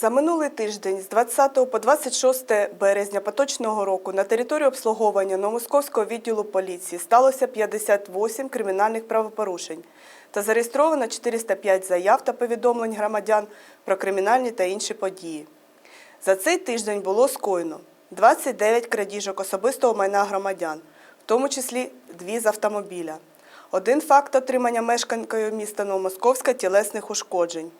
За минулий тиждень з 20 по 26 березня поточного року на території обслуговування Новомосковського відділу поліції сталося 58 кримінальних правопорушень та зареєстровано 405 заяв та повідомлень громадян про кримінальні та інші події. За цей тиждень було скоєно 29 крадіжок особистого майна громадян, в тому числі дві з автомобіля. Один факт отримання мешканкою міста Новомосковська тілесних ушкоджень.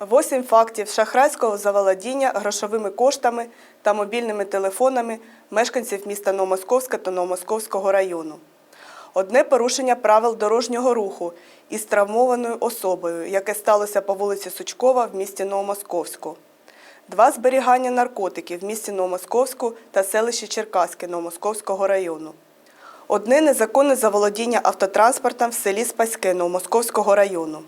Восім фактів шахрайського заволодіння грошовими коштами та мобільними телефонами мешканців міста Новомосковська та Новомосковського району. Одне порушення правил дорожнього руху із травмованою особою, яке сталося по вулиці Сучкова в місті Новомосковську. Два зберігання наркотиків в місті Новомосковську та селищі Черкаське Новомосковського району. Одне незаконне заволодіння автотранспортом в селі Спаське Новомосковського району.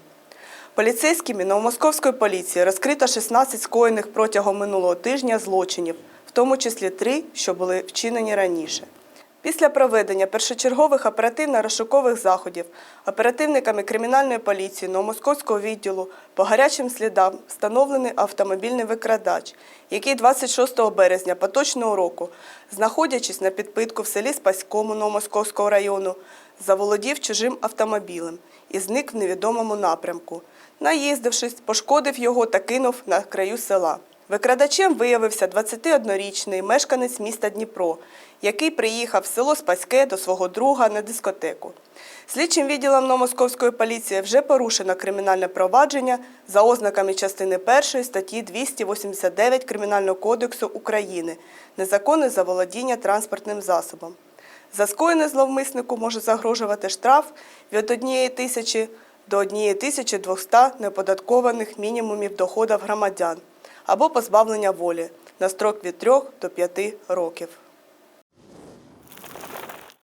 Поліцейськими Новомосковської поліції розкрито 16 скоєних протягом минулого тижня злочинів, в тому числі три, що були вчинені раніше. Після проведення першочергових оперативно-розшукових заходів оперативниками кримінальної поліції Новомосковського відділу по гарячим слідам встановлений автомобільний викрадач, який 26 березня поточного року, знаходячись на підпитку в селі Спаському Новомосковського району, заволодів чужим автомобілем і зник в невідомому напрямку. Наїздившись, пошкодив його та кинув на краю села. Викрадачем виявився 21-річний мешканець міста Дніпро, який приїхав в село Спаське до свого друга на дискотеку. Слідчим відділом Новомосковської поліції вже порушено кримінальне провадження за ознаками частини 1 статті 289 Кримінального кодексу України незаконне заволодіння транспортним засобом. За скоєне зловмиснику може загрожувати штраф від 1 тисячі до 1200 неоподаткованих мінімумів доходів громадян або позбавлення волі на строк від 3 до 5 років.